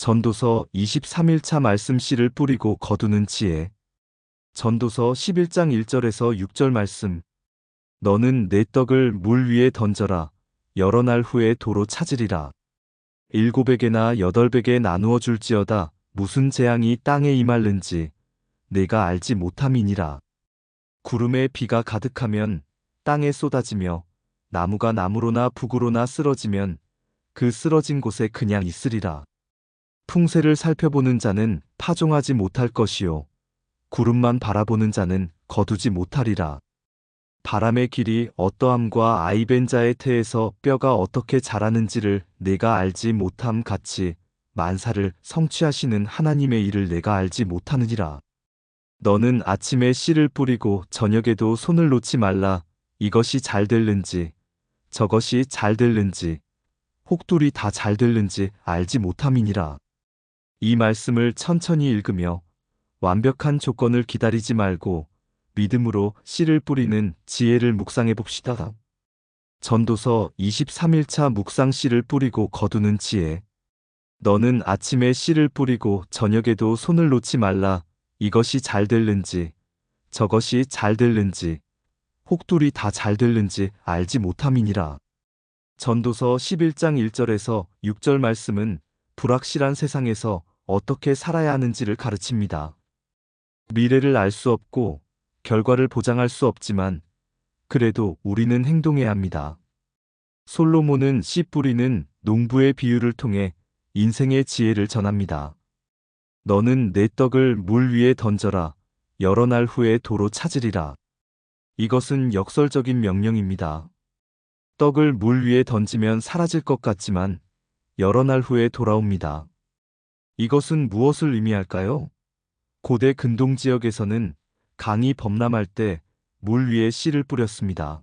전도서 23일차 말씀 씨를 뿌리고 거두는 지혜. 전도서 11장 1절에서 6절 말씀. 너는 내 떡을 물 위에 던져라. 여러 날 후에 도로 찾으리라. 일곱에게나 여덟에게 나누어 줄지어다. 무슨 재앙이 땅에 임할는지 내가 알지 못함이니라. 구름에 비가 가득하면 땅에 쏟아지며 나무가 나무로나 북으로나 쓰러지면 그 쓰러진 곳에 그냥 있으리라. 풍세를 살펴보는 자는 파종하지 못할 것이요. 구름만 바라보는 자는 거두지 못하리라. 바람의 길이 어떠함과 아이벤자의 태에서 뼈가 어떻게 자라는지를 내가 알지 못함 같이 만사를 성취하시는 하나님의 일을 내가 알지 못하느니라. 너는 아침에 씨를 뿌리고 저녁에도 손을 놓지 말라. 이것이 잘 될는지 저것이 잘 될는지 혹둘이 다 잘 될는지 알지 못함이니라. 이 말씀을 천천히 읽으며 완벽한 조건을 기다리지 말고 믿음으로 씨를 뿌리는 지혜를 묵상해 봅시다. 전도서 23일차 묵상 씨를 뿌리고 거두는 지혜. 너는 아침에 씨를 뿌리고 저녁에도 손을 놓지 말라. 이것이 잘 될는지 저것이 잘 될는지 혹둘이 다 잘 될는지 알지 못함이니라. 전도서 11장 1절에서 6절 말씀은 불확실한 세상에서 어떻게 살아야 하는지를 가르칩니다. 미래를 알 수 없고 결과를 보장할 수 없지만 그래도 우리는 행동해야 합니다. 솔로몬은 씨 뿌리는 농부의 비유를 통해 인생의 지혜를 전합니다. 너는 내 떡을 물 위에 던져라. 여러 날 후에 도로 찾으리라. 이것은 역설적인 명령입니다. 떡을 물 위에 던지면 사라질 것 같지만 여러 날 후에 돌아옵니다. 이것은 무엇을 의미할까요? 고대 근동 지역에서는 강이 범람할 때 물 위에 씨를 뿌렸습니다.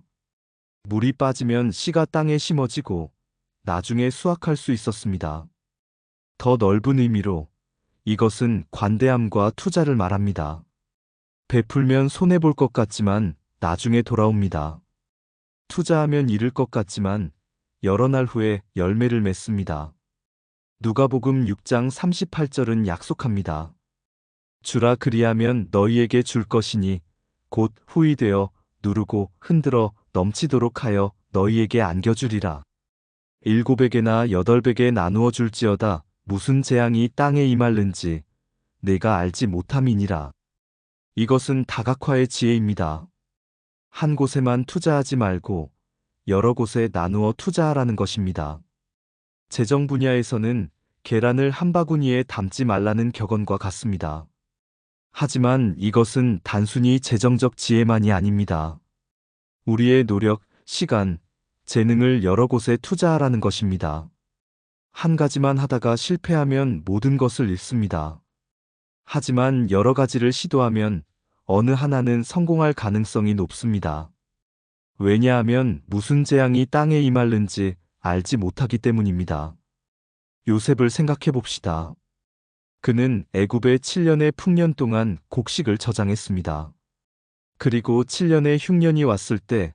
물이 빠지면 씨가 땅에 심어지고 나중에 수확할 수 있었습니다. 더 넓은 의미로 이것은 관대함과 투자를 말합니다. 베풀면 손해볼 것 같지만 나중에 돌아옵니다. 투자하면 잃을 것 같지만 여러 날 후에 열매를 맺습니다. 누가복음 6장 38절은 약속합니다. 주라 그리하면 너희에게 줄 것이니 곧 후이 되어 누르고 흔들어 넘치도록 하여 너희에게 안겨주리라. 일곱에게나 여덟에게 나누어 줄지어다 무슨 재앙이 땅에 임할는지 내가 알지 못함이니라. 이것은 다각화의 지혜입니다. 한 곳에만 투자하지 말고 여러 곳에 나누어 투자하라는 것입니다. 재정 분야에서는 계란을 한 바구니에 담지 말라는 격언과 같습니다. 하지만 이것은 단순히 재정적 지혜만이 아닙니다. 우리의 노력, 시간, 재능을 여러 곳에 투자하라는 것입니다. 한 가지만 하다가 실패하면 모든 것을 잃습니다. 하지만 여러 가지를 시도하면 어느 하나는 성공할 가능성이 높습니다. 왜냐하면 무슨 재앙이 땅에 임할는지 알지 못하기 때문입니다. 요셉을 생각해 봅시다. 그는 애굽에 7년의 풍년 동안 곡식을 저장했습니다. 그리고 7년의 흉년이 왔을 때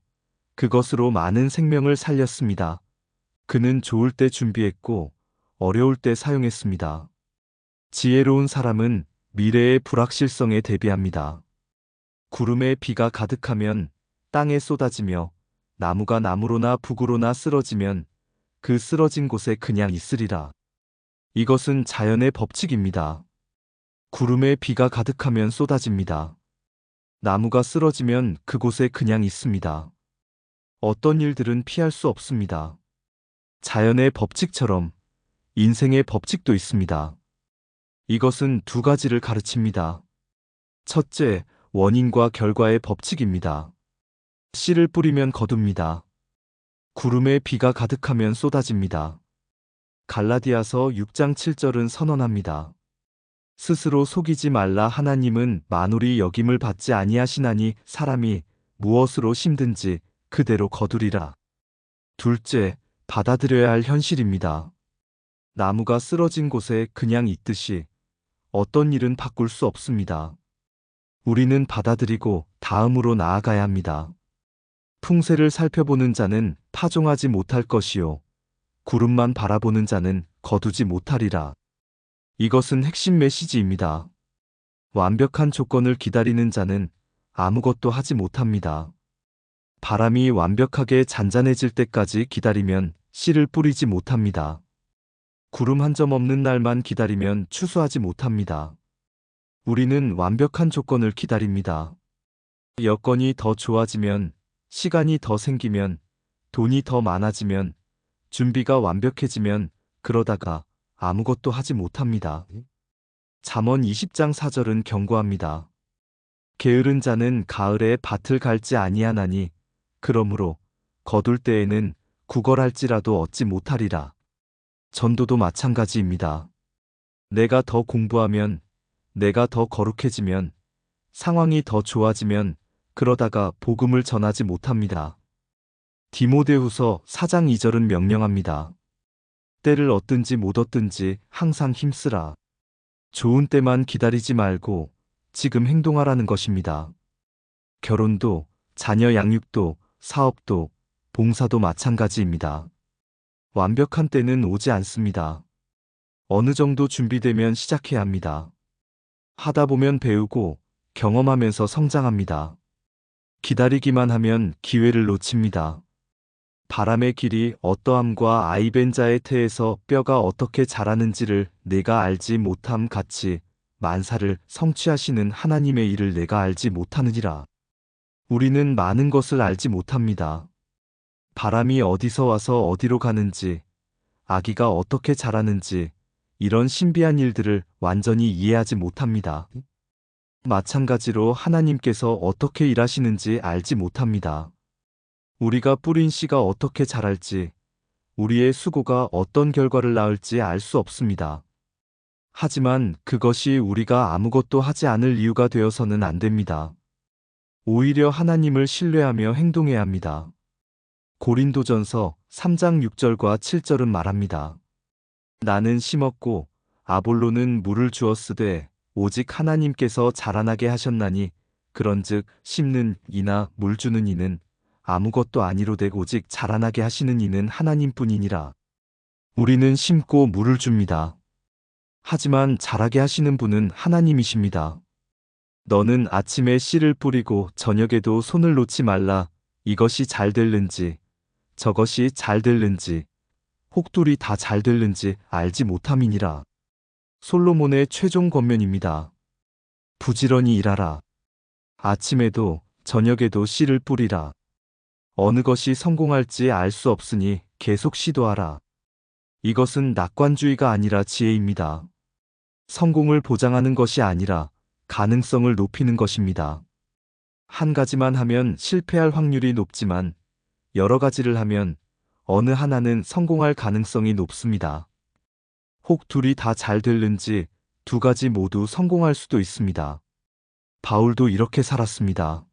그것으로 많은 생명을 살렸습니다. 그는 좋을 때 준비했고 어려울 때 사용했습니다. 지혜로운 사람은 미래의 불확실성에 대비합니다. 구름에 비가 가득하면 땅에 쏟아지며 나무가 나무로나 북으로나 쓰러지면 그 쓰러진 곳에 그냥 있으리라. 이것은 자연의 법칙입니다. 구름에 비가 가득하면 쏟아집니다. 나무가 쓰러지면 그곳에 그냥 있습니다. 어떤 일들은 피할 수 없습니다. 자연의 법칙처럼 인생의 법칙도 있습니다. 이것은 두 가지를 가르칩니다. 첫째, 원인과 결과의 법칙입니다. 씨를 뿌리면 거둡니다. 구름에 비가 가득하면 쏟아집니다. 갈라디아서 6장 7절은 선언합니다. 스스로 속이지 말라 하나님은 만울이 여김을 받지 아니하시나니 사람이 무엇으로 힘든지 그대로 거두리라. 둘째, 받아들여야 할 현실입니다. 나무가 쓰러진 곳에 그냥 있듯이 어떤 일은 바꿀 수 없습니다. 우리는 받아들이고 다음으로 나아가야 합니다. 풍세를 살펴보는 자는 파종하지 못할 것이요. 구름만 바라보는 자는 거두지 못하리라. 이것은 핵심 메시지입니다. 완벽한 조건을 기다리는 자는 아무것도 하지 못합니다. 바람이 완벽하게 잔잔해질 때까지 기다리면 씨를 뿌리지 못합니다. 구름 한 점 없는 날만 기다리면 추수하지 못합니다. 우리는 완벽한 조건을 기다립니다. 여건이 더 좋아지면, 시간이 더 생기면, 돈이 더 많아지면, 준비가 완벽해지면, 그러다가 아무것도 하지 못합니다. 잠언 20장 4절은 경고합니다. 게으른 자는 가을에 밭을 갈지 아니하나니 그러므로 거둘 때에는 구걸할지라도 얻지 못하리라. 전도도 마찬가지입니다. 내가 더 공부하면, 내가 더 거룩해지면, 상황이 더 좋아지면 그러다가 복음을 전하지 못합니다. 디모데후서 4장 2절은 명령합니다. 때를 얻든지 못 얻든지 항상 힘쓰라. 좋은 때만 기다리지 말고 지금 행동하라는 것입니다. 결혼도, 자녀 양육도, 사업도, 봉사도 마찬가지입니다. 완벽한 때는 오지 않습니다. 어느 정도 준비되면 시작해야 합니다. 하다 보면 배우고 경험하면서 성장합니다. 기다리기만 하면 기회를 놓칩니다. 바람의 길이 어떠함과 아이벤자의 태에서 뼈가 어떻게 자라는지를 내가 알지 못함 같이 만사를 성취하시는 하나님의 일을 내가 알지 못하느니라. 우리는 많은 것을 알지 못합니다. 바람이 어디서 와서 어디로 가는지, 아기가 어떻게 자라는지, 이런 신비한 일들을 완전히 이해하지 못합니다. 마찬가지로 하나님께서 어떻게 일하시는지 알지 못합니다. 우리가 뿌린 씨가 어떻게 자랄지, 우리의 수고가 어떤 결과를 낳을지 알 수 없습니다. 하지만 그것이 우리가 아무것도 하지 않을 이유가 되어서는 안 됩니다. 오히려 하나님을 신뢰하며 행동해야 합니다. 고린도전서 3장 6절과 7절은 말합니다. 나는 심었고 아볼로는 물을 주었으되 오직 하나님께서 자라나게 하셨나니 그런즉 심는 이나 물 주는 이는 아무것도 아니로되 오직 자라나게 하시는 이는 하나님뿐이니라. 우리는 심고 물을 줍니다. 하지만 자라게 하시는 분은 하나님이십니다. 너는 아침에 씨를 뿌리고 저녁에도 손을 놓지 말라. 이것이 잘 될는지 저것이 잘 될는지 혹둘이 다 잘 될는지 알지 못함이니라. 솔로몬의 최종 권면입니다. 부지런히 일하라. 아침에도 저녁에도 씨를 뿌리라. 어느 것이 성공할지 알 수 없으니 계속 시도하라. 이것은 낙관주의가 아니라 지혜입니다. 성공을 보장하는 것이 아니라 가능성을 높이는 것입니다. 한 가지만 하면 실패할 확률이 높지만 여러 가지를 하면 어느 하나는 성공할 가능성이 높습니다. 혹 둘이 다 잘 될는지 두 가지 모두 성공할 수도 있습니다. 바울도 이렇게 살았습니다.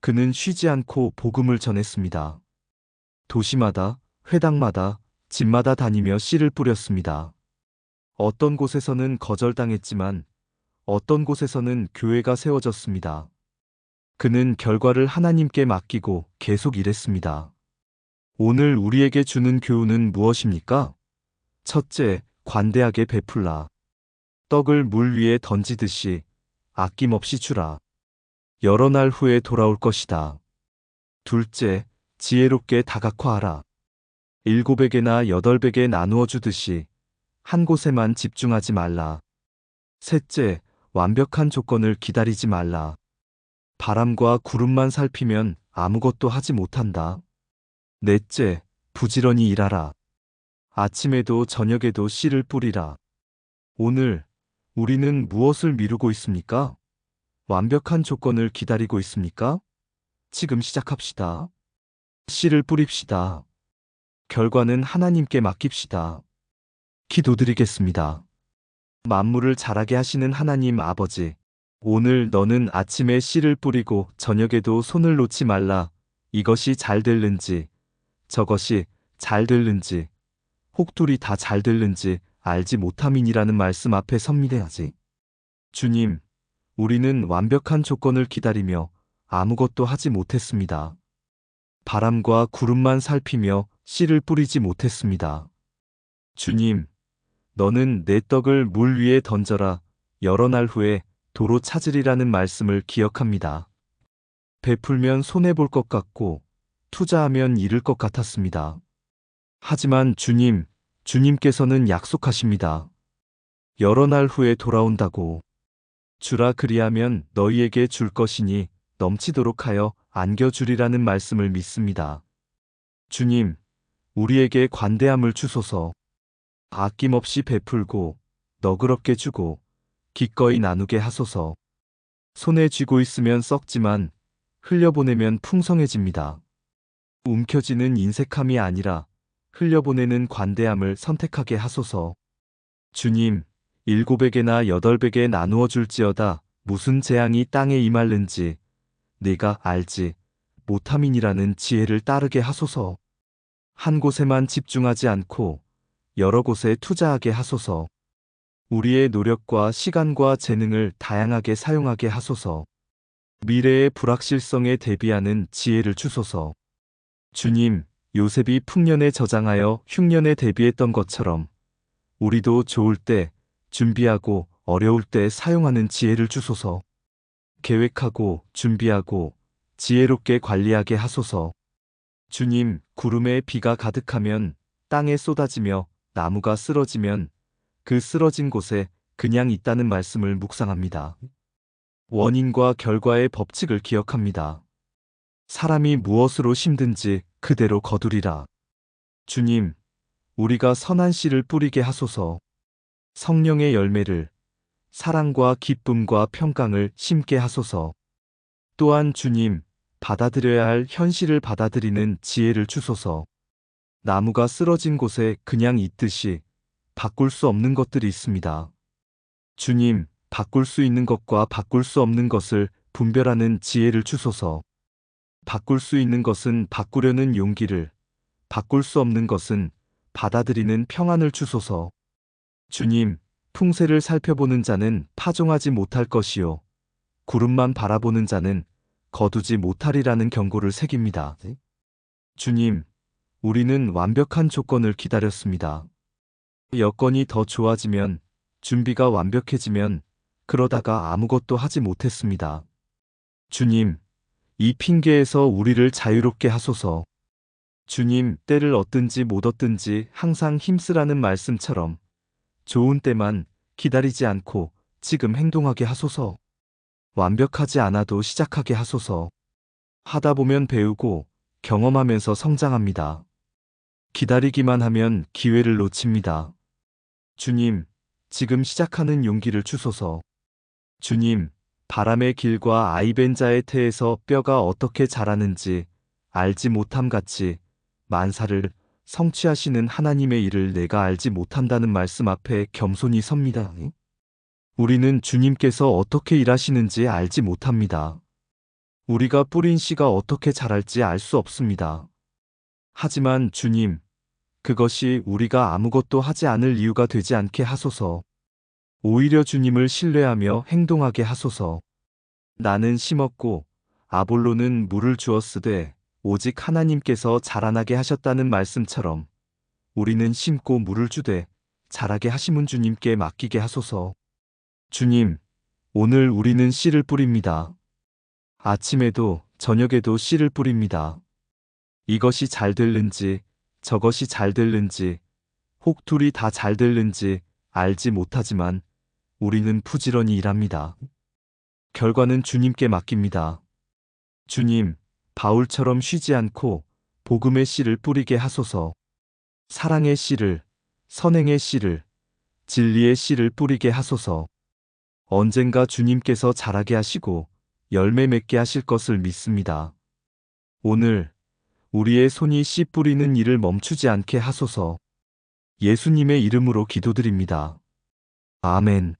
그는 쉬지 않고 복음을 전했습니다. 도시마다, 회당마다, 집마다 다니며 씨를 뿌렸습니다. 어떤 곳에서는 거절당했지만 어떤 곳에서는 교회가 세워졌습니다. 그는 결과를 하나님께 맡기고 계속 일했습니다. 오늘 우리에게 주는 교훈은 무엇입니까? 첫째, 관대하게 베풀라. 떡을 물 위에 던지듯이 아낌없이 주라. 여러 날 후에 돌아올 것이다. 둘째, 지혜롭게 다각화하라. 일곱에게나 여덟백에 나누어 주듯이 한 곳에만 집중하지 말라. 셋째, 완벽한 조건을 기다리지 말라. 바람과 구름만 살피면 아무것도 하지 못한다. 넷째, 부지런히 일하라. 아침에도 저녁에도 씨를 뿌리라. 오늘 우리는 무엇을 미루고 있습니까? 완벽한 조건을 기다리고 있습니까? 지금 시작합시다. 씨를 뿌립시다. 결과는 하나님께 맡깁시다. 기도드리겠습니다. 만물을 자라게 하시는 하나님 아버지, 오늘 너는 아침에 씨를 뿌리고 저녁에도 손을 놓지 말라. 이것이 잘 될는지, 저것이 잘 될는지, 혹둘이 다잘 될는지 알지 못함이니라는 말씀 앞에 섭니다 주님, 우리는 완벽한 조건을 기다리며 아무것도 하지 못했습니다. 바람과 구름만 살피며 씨를 뿌리지 못했습니다. 주님, 너는 내 떡을 물 위에 던져라. 여러 날 후에 도로 찾으리라는 말씀을 기억합니다. 베풀면 손해볼 것 같고 투자하면 잃을 것 같았습니다. 하지만 주님, 주님께서는 약속하십니다. 여러 날 후에 돌아온다고. 주라 그리하면 너희에게 줄 것이니 넘치도록 하여 안겨주리라는 말씀을 믿습니다. 주님, 우리에게 관대함을 주소서. 아낌없이 베풀고 너그럽게 주고 기꺼이 나누게 하소서. 손에 쥐고 있으면 썩지만 흘려보내면 풍성해집니다. 움켜쥐는 인색함이 아니라 흘려보내는 관대함을 선택하게 하소서. 주님, 일곱에게나 여덟에게 나누어 줄지어다 무슨 재앙이 땅에 임할는지 내가 알지 못함이니라는 지혜를 따르게 하소서. 한 곳에만 집중하지 않고 여러 곳에 투자하게 하소서. 우리의 노력과 시간과 재능을 다양하게 사용하게 하소서. 미래의 불확실성에 대비하는 지혜를 주소서. 주님, 요셉이 풍년에 저장하여 흉년에 대비했던 것처럼 우리도 좋을 때 준비하고 어려울 때 사용하는 지혜를 주소서. 계획하고 준비하고 지혜롭게 관리하게 하소서. 주님, 구름에 비가 가득하면 땅에 쏟아지며 나무가 쓰러지면 그 쓰러진 곳에 그냥 있다는 말씀을 묵상합니다. 원인과 결과의 법칙을 기억합니다. 사람이 무엇으로 힘든지 그대로 거두리라. 주님, 우리가 선한 씨를 뿌리게 하소서. 성령의 열매를 사랑과 기쁨과 평강을 심게 하소서. 또한 주님, 받아들여야 할 현실을 받아들이는 지혜를 주소서. 나무가 쓰러진 곳에 그냥 있듯이 바꿀 수 없는 것들이 있습니다. 주님, 바꿀 수 있는 것과 바꿀 수 없는 것을 분별하는 지혜를 주소서. 바꿀 수 있는 것은 바꾸려는 용기를, 바꿀 수 없는 것은 받아들이는 평안을 주소서. 주님, 풍세를 살펴보는 자는 파종하지 못할 것이요. 구름만 바라보는 자는 거두지 못하리라는 경고를 새깁니다. 주님, 우리는 완벽한 조건을 기다렸습니다. 여건이 더 좋아지면, 준비가 완벽해지면, 그러다가 아무것도 하지 못했습니다. 주님, 이 핑계에서 우리를 자유롭게 하소서. 주님, 때를 얻든지 못 얻든지 항상 힘쓰라는 말씀처럼 좋은 때만 기다리지 않고 지금 행동하게 하소서. 완벽하지 않아도 시작하게 하소서. 하다 보면 배우고 경험하면서 성장합니다. 기다리기만 하면 기회를 놓칩니다. 주님, 지금 시작하는 용기를 주소서. 주님, 바람의 길과 아이벤자의 태에서 뼈가 어떻게 자라는지 알지 못함 같이 만사를 성취하시는 하나님의 일을 내가 알지 못한다는 말씀 앞에 겸손히 섭니다. 우리는 주님께서 어떻게 일하시는지 알지 못합니다. 우리가 뿌린 씨가 어떻게 자랄지 알 수 없습니다. 하지만 주님, 그것이 우리가 아무것도 하지 않을 이유가 되지 않게 하소서. 오히려 주님을 신뢰하며 행동하게 하소서. 나는 심었고 아볼로는 물을 주었으되 오직 하나님께서 자라나게 하셨다는 말씀처럼 우리는 심고 물을 주되 자라게 하심은 주님께 맡기게 하소서. 주님, 오늘 우리는 씨를 뿌립니다. 아침에도 저녁에도 씨를 뿌립니다. 이것이 잘 될는지 저것이 잘 될는지 혹 둘이 다 잘 될는지 알지 못하지만 우리는 부지런히 일합니다. 결과는 주님께 맡깁니다. 주님, 바울처럼 쉬지 않고 복음의 씨를 뿌리게 하소서. 사랑의 씨를, 선행의 씨를, 진리의 씨를 뿌리게 하소서. 언젠가 주님께서 자라게 하시고 열매 맺게 하실 것을 믿습니다. 오늘 우리의 손이 씨 뿌리는 일을 멈추지 않게 하소서. 예수님의 이름으로 기도드립니다. 아멘.